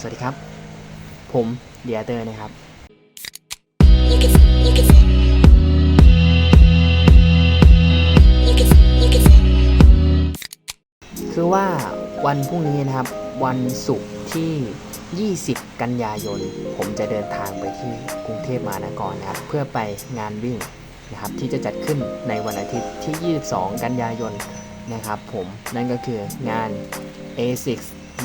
สวัสดีครับ ผมเดียเตอร์นะครับ คือว่าวันพรุ่งนี้นะครับ วันศุกร์ที่ 20 กันยายน ผมจะเดินทางไปที่กรุงเทพมหานครนะครับ เพื่อไปงานวิ่งนะครับ ที่จะจัดขึ้นในวันอาทิตย์ที่ 22 กันยายนนะครับผมนั่นก็คืองาน A6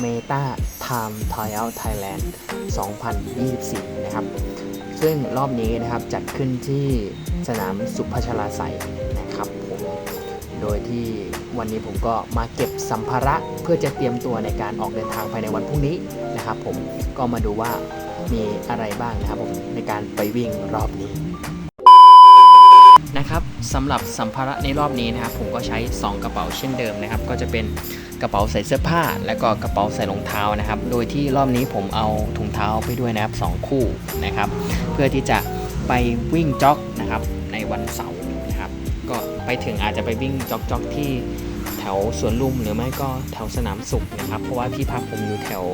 Meta Time Trial Thailand 2024 นะครับ ซึ่งรอบนี้นะครับจัดขึ้นที่สนามสุพัชราไสนะครับผมโดยที่วันนี้ผมก็มาเก็บสัมภาระเพื่อจะเตรียมตัวในการออกเดินทางภายในวันพรุ่งนี้นะครับ ผมก็มาดูว่ามีอะไรบ้างนะครับผมในการไปวิ่งรอบนี้นะครับ สำหรับสัมภาระในรอบนี้นะครับผมก็ใช้ 2 กระเป๋าเช่นเดิมนะครับ ก็จะเป็นกระเป๋าใส่เสื้อผ้า และก็กระเป๋าใส่รองเท้านะครับ โดยที่รอบนี้ผมเอาถุงเท้าไปด้วยนะครับสองคู่นะครับ เพื่อที่จะไปวิ่งจ็อกนะครับในวันเสาร์นะครับ ก็ไปถึงอาจจะไปวิ่งจ็อกจ็อกที่แถวสวนลุมหรือไม่ก็แถวสนามสุขนะครับ เพราะว่าที่พักผมอยู่แถว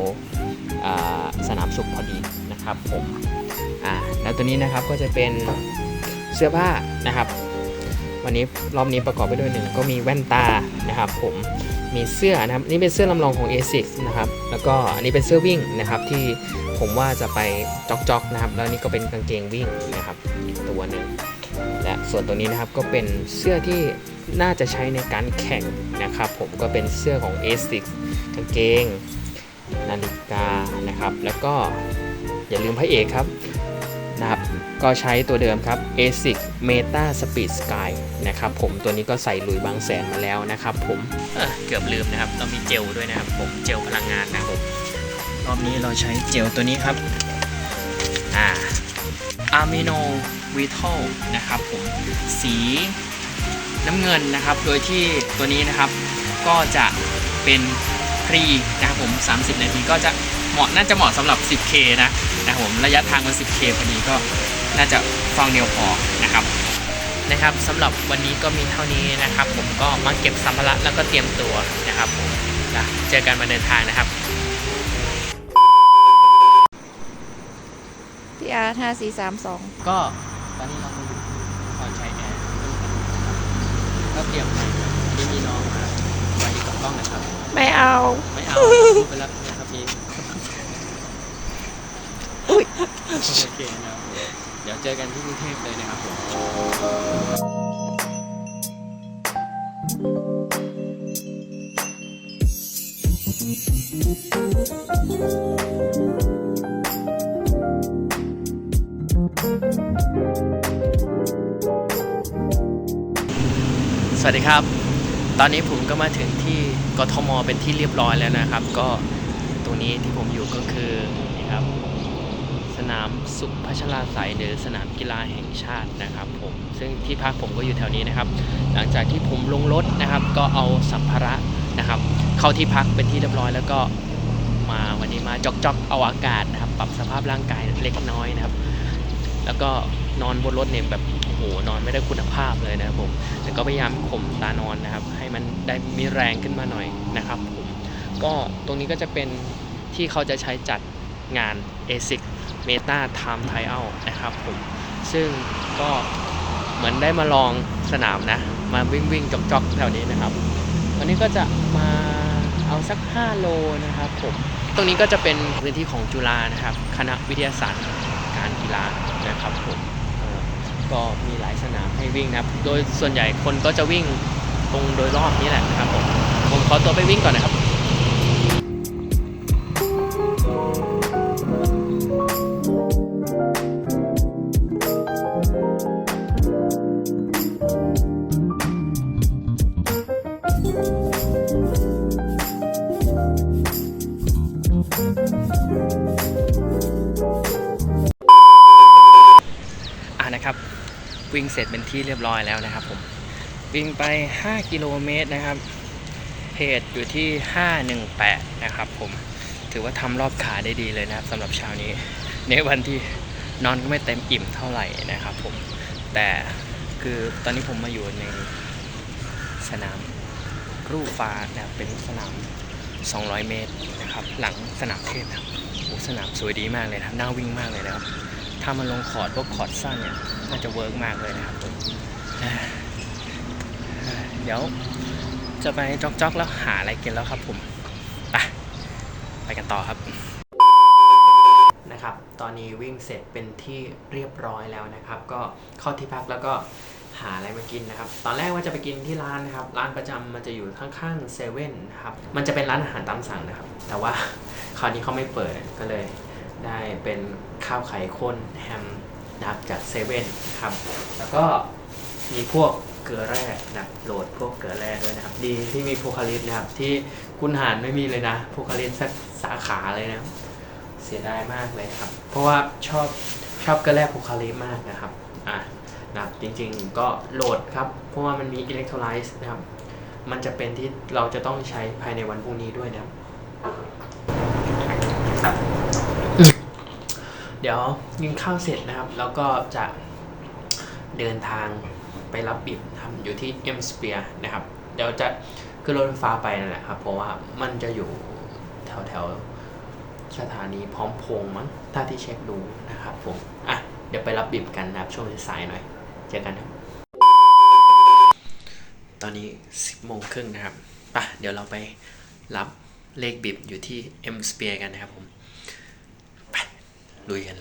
สนามสุขพอดีนะครับผมอ่าแล้วตัวนี้นะครับก็จะเป็นเสื้อผ้านะครับ วันนี้รอบนี้ประกอบไปด้วยหนึ่งก็มีแว่นตานะครับผมมีเสื้อนะครับนี่เป็นเสื้อลำลองของ ASICS นะครับแล้วก็อันนี้เป็นเสื้อวิ่งนะครับที่ผมว่าจะไปจ็อกจอกนะครับแล้วนี่ก็เป็นกางเกงวิ่งนะครับตัวหนึ่งและส่วนตัวนี้นะครับก็เป็นเสื้อที่น่าจะใช้ในการแข่งนะครับผมก็เป็นเสื้อของ ASICS กางเกง นาฬิกานะครับ แล้วก็อย่าลืมพระเอกครับ ก็ใช้ตัวเดิมครับ ASIC Meta Speed Sky นะครับผมตัวนี้ก็ใส่ลุยบางแสนมาแล้วนะครับผมเอ่อเกือบลืมนะครับเรามีเจลด้วยนะครับผมเจลพลังงานนะครับผมรอบนี้เราใช้เจลตัวนี้ครับอ่า Amino Vital นะครับผมสีน้ำเงินนะครับ โดยที่ตัวนี้นะครับก็จะเป็นฟรีนะครับผม 30 นาทีก็จะเหมาะน่าจะเหมาะสำหรับ 10K นะนะครับผมระยะทางมัน 10K พอดีก็ น่าจะฟังเดียวพอนะครับนะครับสำหรับวันนี้ก็มีเท่านี้นะครับ ผมก็มาเก็บสัมภาระแล้วก็เตรียมตัวนะครับผมนะเจอกันมาเดินทางนะครับพีอาร์ห้าสี่สามสองก็ตอนนี้เราก็อยู่ที่คอยใช้แอร์ก็เตรียมไปที่มีน้องมาไว้กับกล้องนะครับ ไม่เอา ไม่เอาพูดไปแล้วนะครับพี่อุ๊ยโอเคนะครับ เดี๋ยวเจอกันที่กรุงเทพเลยนะครับผมสวัสดีครับ ตอนนี้ผมก็มาถึงที่กทมเป็นที่เรียบร้อยแล้วนะครับ ก็ตรงนี้ที่ผมอยู่ก็คือนี่ครับ สนามสุขพัชราไสยหรือสนามกีฬาแห่งชาตินะครับผมซึ่งที่พักผมก็อยู่แถวนี้นะครับ หลังจากที่ผมลงรถนะครับ ก็เอาสัมภาระนะครับ เข้าที่พักเป็นที่เรียบร้อยแล้วก็มาวันนี้มาจอกจอกเอาอากาศนะครับ ปรับสภาพร่างกายเล็กน้อยนะครับ แล้วก็นอนบนรถเนี่ยแบบโอ้โหนอนไม่ได้คุณภาพเลยนะครับผมแต่ก็พยายามข่มตานอนนะครับ ให้มันได้มีแรงขึ้นมาหน่อยนะครับผมก็ตรงนี้ก็จะเป็นที่เขาจะใช้จัดงาน ASIC Meta Time Trial นะครับผม ซึ่งก็เหมือนได้มาลองสนามนะ มาวิ่งวิ่งจอกจอกแถวนี้นะครับ วันนี้ก็จะมาเอาสัก 5 โลนะครับผม ตรงนี้ก็จะเป็นพื้นที่ของจุฬานะครับ คณะวิทยาศาสตร์การกีฬานะครับผมก็มีหลายสนามให้วิ่งนะครับ โดยส่วนใหญ่คนก็จะวิ่งตรงโดยรอบนี้แหละนะครับผม ผมขอตัวไปวิ่งก่อนนะครับ นะครับ วิ่งเสร็จเป็นที่เรียบร้อยแล้วนะครับผมวิ่งไป 5 กิโลเมตรนะครับเพจอยู่ที่ 518 นะครับผมถือว่าทำรอบขาได้ดีเลยนะครับสำหรับเช้านี้ ในวันที่นอนก็ไม่เต็มอิ่มเท่าไหร่นะครับผมแต่คือตอนนี้ผมมาอยู่ในสนามรูปฟ้านะครับเป็นสนาม 200 เมตรนะครับ หลังสนามเทพครับโอ้สนามสวยดีมากเลยนะครับน่าวิ่งมากเลยนะครับ ถ้ามันลงคอร์ดพวกคอร์ดสั้นเนี่ยน่าจะเวิร์กมากเลยนะครับผมเดี๋ยวจะไปจ็อกๆแล้วหาอะไรกินแล้วครับผมไปไปกันต่อครับนะครับ ตอนนี้วิ่งเสร็จเป็นที่เรียบร้อยแล้วนะครับ ก็เข้าที่พักแล้วก็หาอะไรมากินนะครับ ตอนแรกว่าจะไปกินที่ร้านนะครับ ร้านประจำมันจะอยู่ข้างๆเซเว่นนะครับ มันจะเป็นร้านอาหารตามสั่งนะครับ แต่ว่าคราวนี้เขาไม่เปิดก็เลย ได้เป็นข้าวไข่ข้นแฮมนะครับจากเซเว่นนะครับแล้วก็มีพวกเกลือแร่นับโหลดพวกเกลือแร่ด้วยนะครับ ดีที่มีโพคาลิสนะครับ ที่คุณหารไม่มีเลยนะโพคาลิสสักสาขาเลยนะ เสียดายมากเลยครับ เพราะว่าชอบชอบเกระแลโพคาลิปมากนะครับอะนะครับจริงๆก็โหลดครับ เพราะว่ามันมีอิเล็กโทรไลซ์นะครับ มันจะเป็นที่เราจะต้องใช้ภายในวันพรุ่งนี้ด้วยนะครับ เดี๋ยวกินข้าวเสร็จนะครับ แล้วก็จะเดินทางไปรับบิบนะครับอยู่ที่เอ็มสเปียนะครับ เดี๋ยวจะขึ้นรถไฟฟ้าไปนั่นแหละครับ เพราะว่ามันจะอยู่แถวแถวๆสถานีพร้อมพงมั้งถ้าที่เช็คดูนะครับผม อะ เดี๋ยวไปรับบิบกันนะครับ ช่วงสายหน่อย เจอกันครับ ตอนนี้ 10โมงครึ่งนะครับ ป่ะ เดี๋ยวเราไปรับเลขบิบอยู่ที่ M Sphere กันนะครับผม ลุยกั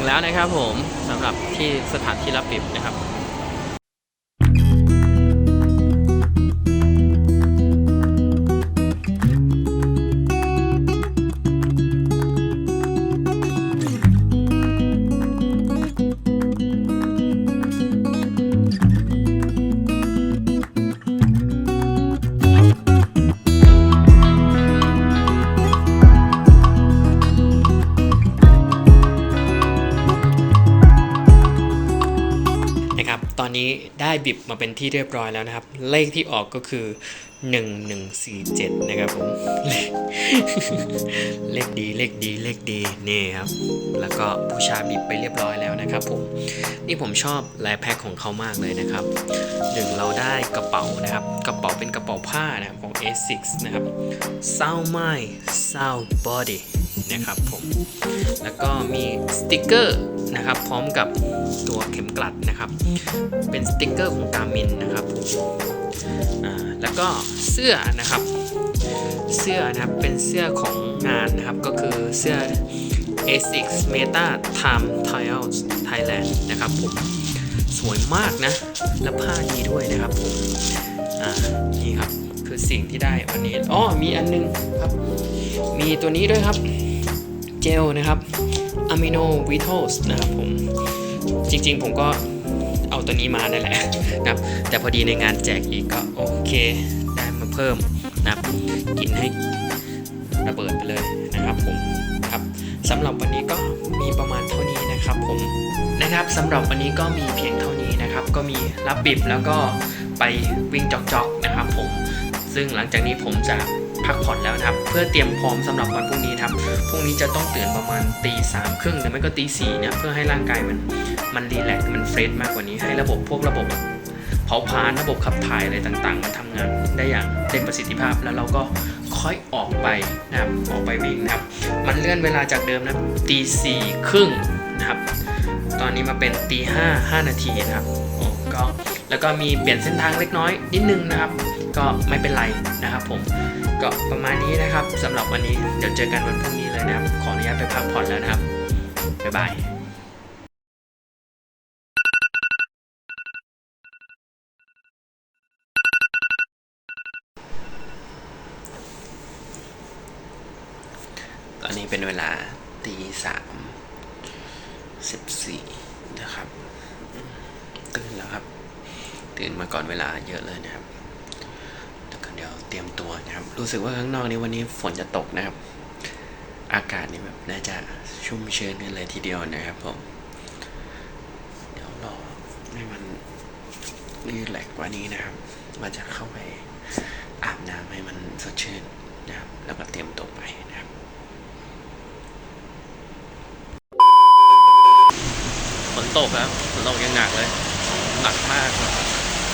งแล้วนะครับผมสำหรับที่สถานที่รับบิบนะครับ อนนี้ได้บิบมาเป็นที่เรียบร้อยแล้วนะครับ เลขที่ออกก็คือ 1147 นะครับผมเลขดีเลขดีเลขดีนี่ครับ แล้วก็บูชาบิบไปเรียบร้อยแล้วนะครับผมนี่ผมชอบลายแพ็คของเขามากเลยนะครับหนึ่งเราได้กระเป๋านะครับ กระเป๋าเป็นกระเป๋าผ้านะครับของ A6 นะครับ Sound Mind Sound Body นะครับผมแล้วก็มีสติกเกอร์นะครับพร้อมกับตัวเข็มกลัดนะครับ เป็นสติกเกอร์ของกามินนะครับผมแล้วก็เสื้อนะครับเสื้อนะครับเป็นเสื้อของงานนะครับก็คือเสื้อ ASICS Meta Time Trials Thailand นะครับผมสวยมากนะ และผ้าดีด้วยนะครับผมอ่านี่ครับคือสิ่งที่ได้วันนี้อ๋อมีอันนึงครับ มีตัวนี้ด้วยครับ เจลนะครับ Amino Vitos นะครับผมจริงๆผมก็เอาตัวนี้มานั่นแหละนะครับแต่พอดีในงานแจกอีกก็โอเคได้มาเพิ่มนะครับกินให้ระเบิดไปเลยนะครับผมครับสำหรับวันนี้ก็มีประมาณเท่านี้นะครับผมนะครับสำหรับวันนี้ก็มีเพียงเท่านี้นะครับ ก็มีรับบิบแล้วก็ไปวิ่งจอกๆนะครับผมซึ่งหลังจากนี้ผมจะ พักผ่อนแล้วนะครับ เพื่อเตรียมพร้อมสำหรับวันพรุ่งนี้ครับพรุ่งนี้จะต้องตื่นประมาณตีสามครึ่งหรือไม่ก็ตีสี่เนี่ยเพื่อให้ร่างกายมันมันรีแลกซ์มันเฟรชมากกว่านี้ให้ระบบพวกระบบเผาผลาญระบบขับถ่ายอะไรต่างๆ มันทำงานได้อย่างเต็มประสิทธิภาพแล้วเราก็ค่อยออกไปนะครับออกไปวิ่งนะครับ มันเลื่อนเวลาจากเดิมนะตีสี่ครึ่งนะครับ ตอนนี้มาเป็นตีห้าห้านาทีนะครับโอ้ก็แล้วก็มีเปลี่ยนเส้นทางเล็กน้อยนิดนึงนะครับ ก็ไม่เป็นไรนะครับผม ก็ประมาณนี้นะครับสำหรับวันนี้เดี๋ยวเจอกันวันพรุ่งนี้เลยนะครับ ขออนุญาตไปพักผ่อนแล้วนะครับ บ๊ายบายตอนนี้เป็นเวลาตีสามสิบสี่นะครับ ตื่นแล้วครับ ตื่นมาก่อนเวลาเยอะเลยนะครับ เดี๋ยวเตรียมตัวนะครับ รู้สึกว่าข้างนอกนี้วันนี้ฝนจะตกนะครับ อากาศนี่แบบน่าจะชุ่มชื้นกันเลยทีเดียวนะครับผม เดี๋ยวรอให้มันรีแลกซ์กว่านี้นะครับว่าจะเข้าไปอาบน้ำให้มันสดชื่นนะครับ แล้วก็เตรียมตัวไปนะครับ ฝนตกครับฝนตกยังหนักเลย หนักมาก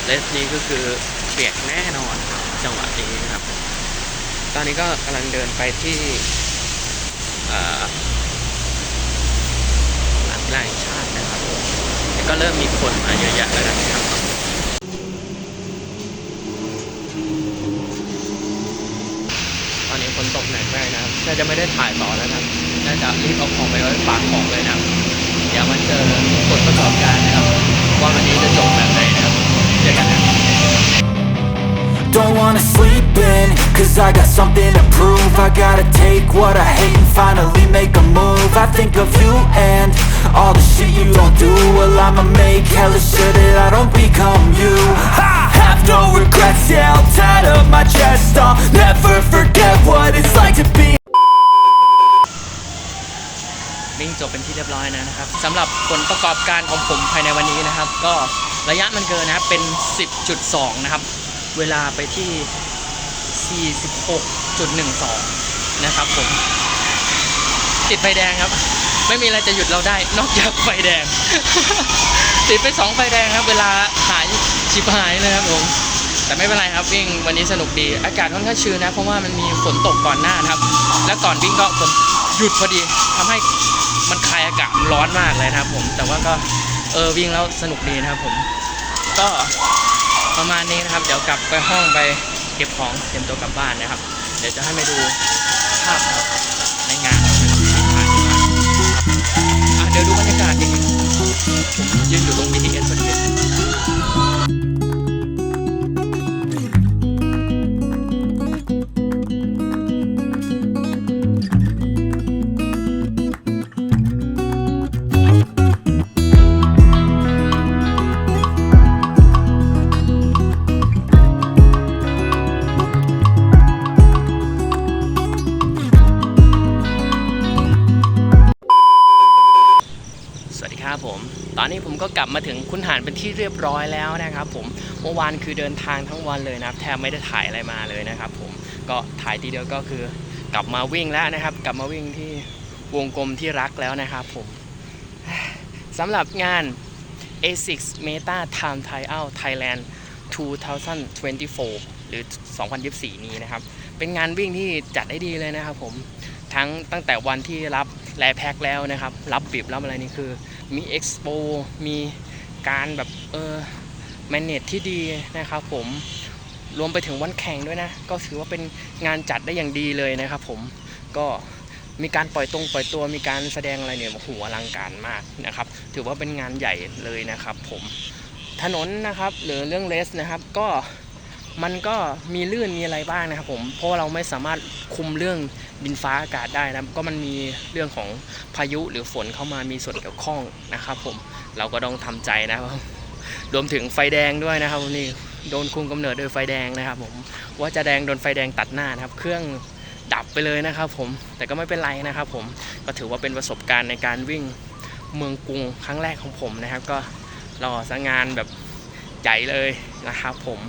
เลสนี้ก็คือเปียกแน่นอนครับ จังหวะนี้นะครับ ตอนนี้ก็กำลังเดินไปที่หลังกีฬาแห่งชาตินะครับแล้วก็เริ่มมีคนมาเยอะแยะแล้วนะครับตอนนี้ฝนตกหนักมากนะครับน่าจะไม่ได้ถ่ายต่อแล้วนะครับน่าจะรีบเอาของไปไว้ฝากของเลยนะเดี๋ยวมาเจอผลประกอบการนะครับว่าวันนี้จะจบแบบไหน Don't wanna sleep in, cause I got something to prove I gotta take what I hate and finally make a move I think of you and all the shit you don't do Well I'ma make hella sure that I don't become you I have no regrets, yeah, I'll tie up my chest I'll never forget what it's like to be วิ่งจบเป็นที่เรียบร้อยแล้วนะครับสำหรับผลประกอบการของผมภายในวันนี้นะครับ ก็ระยะมันเกินนะครับเป็น 10.2 นะครับ เวลาไปที่ 46.12 นะครับผม ติดไฟแดงครับ ไม่มีอะไรจะหยุดเราได้ นอกจากไฟแดง ติดไปสองไฟแดงครับ เวลาหายชิบหายเลยครับผมแต่ไม่เป็นไรครับวิ่งวันนี้สนุกดี อากาศค่อนข้างชื้นนะ เพราะว่ามันมีฝนตกก่อนหน้านะครับ แล้วก่อนวิ่งก็ฝนหยุดพอดีทำให้มันคลายอากาศร้อนมากเลยนะครับผมแต่ว่าก็เออวิ่งแล้วสนุกดีนะครับผม ก็ ประมาณนี้นะครับ เดี๋ยวกลับไปห้องไปเก็บของเตรียมตัวกลับบ้านนะครับ เดี๋ยวจะให้ไปดูภาพในงานนะครับที่ถ่านมาครับอะเดี๋ยวดูบรรยากาศ สวัสดีครับผม ตอนนี้ผมก็กลับมาถึงคุณหารเป็นที่เรียบร้อยแล้วนะครับผม เมื่อวานคือเดินทางทั้งวันเลยนะครับ แทบไม่ได้ถ่ายอะไรมาเลยนะครับผม ก็ถ่ายทีเดียวก็คือกลับมาวิ่งแล้วนะครับ กลับมาวิ่งที่วงกลมที่รักแล้วนะครับผมสำหรับงาน ASICS Meta Time Tryout Thailand 2024 หรือ 2024 นี้นะครับ เป็นงานวิ่งที่จัดได้ดีเลยนะครับผม ทั้งตั้งแต่วันที่รับแลแพ็คแล้วนะครับ รับบิบรับอะไรนี่คือ มีเอ็กซ์โปมีการแบบเออแมเนจที่ดีนะครับผมรวมไปถึงวันแข่งด้วยนะ ก็ถือว่าเป็นงานจัดได้อย่างดีเลยนะครับผมก็มีการปล่อยตรงปล่อยตัวมีการแสดงอะไรเนี่ยโอ้โหอลังการมากนะครับ ถือว่าเป็นงานใหญ่เลยนะครับผมถนนนะครับหรือเรื่องเลสนะครับก็ มันก็มีลื่นมีอะไรบ้างนะครับผมเพราะเราไม่สามารถคุมเรื่องดินฟ้าอากาศได้นะก็มันมีเรื่องของพายุหรือฝนเข้ามามีส่วนเกี่ยวข้องนะครับผมเราก็ต้องทำใจนะครับรวมถึงไฟแดงด้วยนะครับนี่โดนคุมกำเนิดโดยไฟแดงนะครับผมว่าจะแดงโดนไฟแดงตัดหน้านะครับ เครื่องดับไปเลยนะครับผมแต่ก็ไม่เป็นไรนะครับผมก็ถือว่าเป็นประสบการณ์ในการวิ่งเมืองกรุงครั้งแรกของผมนะครับ ก็รอสังงานแบบใหญ่เลยนะครับผม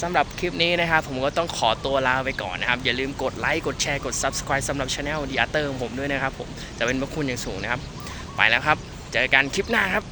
สำหรับคลิปนี้นะครับ ผมก็ต้องขอตัวลาไปก่อนนะครับ อย่าลืมกดไลค์กดแชร์กด subscribe สำหรับ channel The Arter ของผมด้วยนะครับผมจะเป็นพระคุณอย่างสูงนะครับ ไปแล้วครับ เจอกันคลิปหน้าครับ